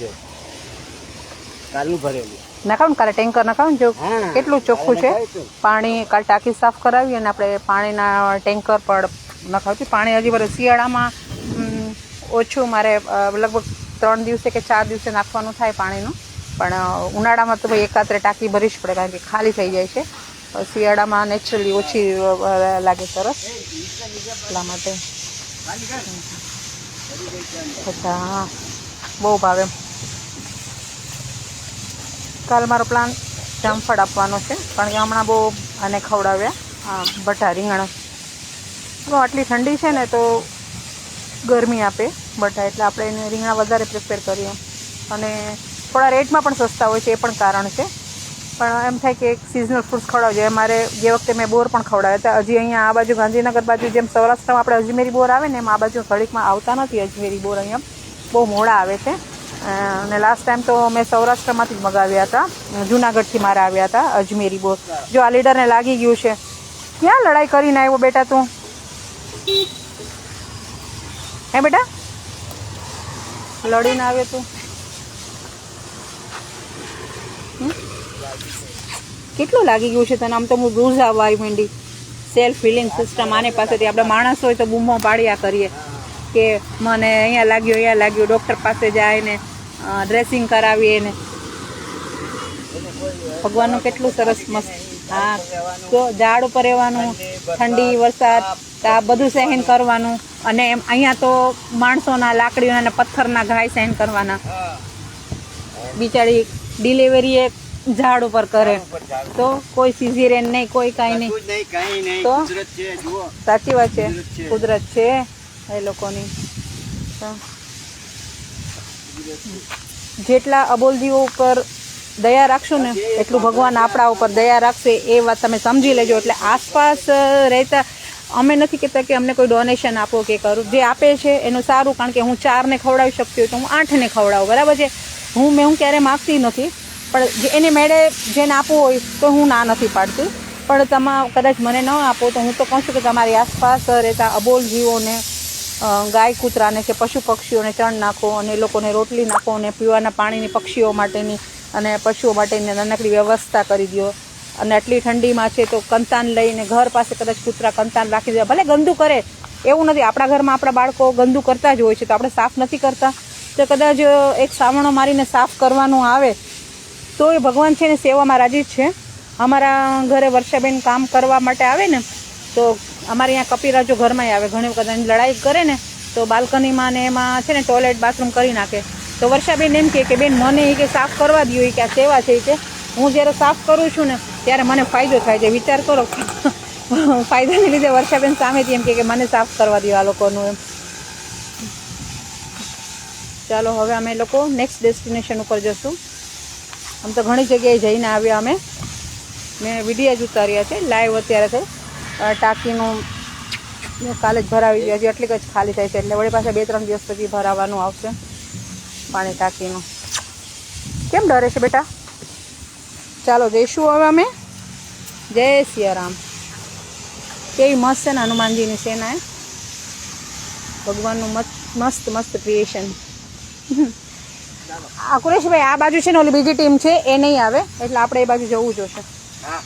જો. કાલનું ભરેલું. નખાવ ને કાલે ટેન્કર નખાવ જો કેટલું ચોખ્ખું છે. પાણી કાલ ટાંકી સાફ કરાવી અને આપણે પાણીના ટેન્કર પણ નખાવતી પાણી હજી વરે શિયાળામાં ઓછું મારે લગભગ ત્રણ દિવસે કે ચાર દિવસે નાખવાનું થાય પાણીનું. પણ ઉનાળામાં તો ભાઈ એકાત્રે ટાંકી ભરી જ પડે કારણ કે ખાલી થઈ જાય છે. શિયાળામાં નેચરલી ઓછી લાગે સરસ. એટલા માટે. અચ્છા હા બહુ ભાવે. કાલ મારો પ્લાન જામફળ આપવાનો છે. કારણ કે હમણાં બહુ આને ખવડાવ્યા. હા બટા રીંગણ. આટલી ઠંડી છે ને તો ગરમી આપે બટા, એટલે આપણે એને રીંગણા વધારે પ્રિપેર કરીએ. અને થોડા રેટમાં પણ સસ્તા હોય છે, એ પણ કારણ છે. પણ એમ થાય કે એક સિઝનલ ફ્રૂટ્સ ખવડાવજો. મારે જે વખતે મેં બોર પણ ખવડાવ્યા હતા, હજી અહીંયા આ બાજુ ગાંધીનગર બાજુ જેમ સૌરાષ્ટ્રમાં આપણે અજમેરી બોર આવે ને એમ આ બાજુ ઘડીકમાં આવતા નથી અજમેરી બોર અહીંયા. બહુ મોડા આવે છે. અને લાસ્ટ ટાઈમ તો મેં સૌરાષ્ટ્રમાંથી જ મગાવ્યા હતા. જુનાગઢથી મારા આવ્યા હતા, અજમેરી બોર. જો આ લીડરને લાગી ગયું છે. ક્યાં લડાઈ કરીને આવ્યો બેટા તું? હે બેટા? લડીને આવ્યો તું. કેટલું લાગી ગયું છે તને? આમ તો હું રૂઝ આવવા આવી માંડી. સેલ્ફ ફિલિંગ સિસ્ટમ આની પાસેથી. આપણે માણસ હોય તો બૂમો પાડ્યા કરીએ. કે મને અહીંયા લાગ્યું અહીંયા લાગ્યું ડૉક્ટર પાસે જાય ને ડ્રેસિંગ કરાવીએ ને. ભગવાનનું કેટલું સરસ મસ્ત. હા તો ઝાડ ઉપર રહેવાનું ઠંડી વરસાદ આ બધું સહેન કરવાનું. અને એમ અહીંયા તો માણસોના લાકડીઓના અને પથ્થરના ઘાય સહેન કરવાના. બિચારી ડિલિવરી એ ઝાડ ઉપર કરે. તો કોઈ સિઝેરિયન નહીં કોઈ કાંઈ નહીં. તો? સાચી વાત છે. કુદરત છે. કુદરત છે એ લોકોની. તો જેટલા અબોલજીઓ ઉપર દયા રાખશું ને, એટલું ભગવાન આપણા ઉપર દયા રાખશે, એ વાત તમે સમજી લેજો. એટલે આસપાસ રહેતા અમે નથી કહેતા કે અમને કોઈ ડોનેશન આપો કે કરું. જે આપે છે, એનું સારું, કારણ કે હું ચારને ખવડાવી શકતી હોય તો હું આઠને ખવડાવું. બરાબર છે? હું, મેં હું ક્યારેય માગતી નથી, પણ એને મેળે જેને આપવું હોય, તો હું ના નથી પાડતી. પણ તમા, કદાચ મને ન આપો, તો હું તો કહું છું કે તમારી આસપાસ રહેતા અબોલ જીવોને ગાય કૂતરાને કે પશુ પક્ષીઓને ચણ નાખો અને એ લોકોને રોટલી નાખો અને પીવાના પાણીની પક્ષીઓ માટેની અને પશુઓ માટેની નાનકડી વ્યવસ્થા કરી દો. અને આટલી ઠંડીમાં છે તો કંતાન લઈને ઘર પાસે કદાચ કૂતરા કંતાન રાખી દે. ભલે ગંદુ કરે, એવું નથી. આપણા ઘરમાં આપણા બાળકો ગંદુ કરતા જ હોય છે તો આપણે સાફ નથી કરતા. તો કદાચ એક સાવણો મારીને સાફ કરવાનું આવે તો એ ભગવાન છે ને સેવામાં રાજી છે. અમારા ઘરે વર્ષાબેન કામ કરવા માટે આવે ને, તો અમારે અહીંયા કપિરાજો ઘરમાં આવે ઘણી વખત લડાઈ કરે ને તો બાલ્કનીમાં ને એમાં છે ને ટોયલેટ બાથરૂમ કરી નાખે. તો વર્ષાબેન એમ કહે કે બેન મને એ કે સાફ કરવા દો એ કે આ સેવા છે કે. હું જ્યારે સાફ કરું છું ને ત્યારે મને ફાયદો થાય છે. વિચાર કરો. ફાયદાને લીધે વર્ષાબેન સામેથી એમ કહે કે મને સાફ કરવા દો આ લોકોનું એમ. ચાલો હવે અમે લોકો નેક્સ્ટ ડેસ્ટિનેશન ઉપર જશું. આમ તો ઘણી જગ્યાએ જઈને આવ્યા અમે. મેં વિડીયા જ ઉતાર્યા છે લાઈવ અત્યારે અ, ટાંકીનું કાલે જ ભરાવી ગયા હજી એટલીક જ ખાલી થાય છે. એટલે વળી પાછા બે ત્રણ દિવસ પછી ભરાવાનું આવશે પાણી ટાંકીનું. કેમ ડરે છે બેટા? ચાલો જઈશું હવે અમે. જય સિયારામ. કેવી મસ્ત છે ને હનુમાનજીની સેના એ ભગવાનનું મસ્ત મસ્ત ક્રિએશન આ કુરેશભાઈ, આ બાજુ છે ને ઓલી બીજી ટીમ છે, એ નહીં આવે. એટલે આપણે એ બાજુ જવું જોશે હા.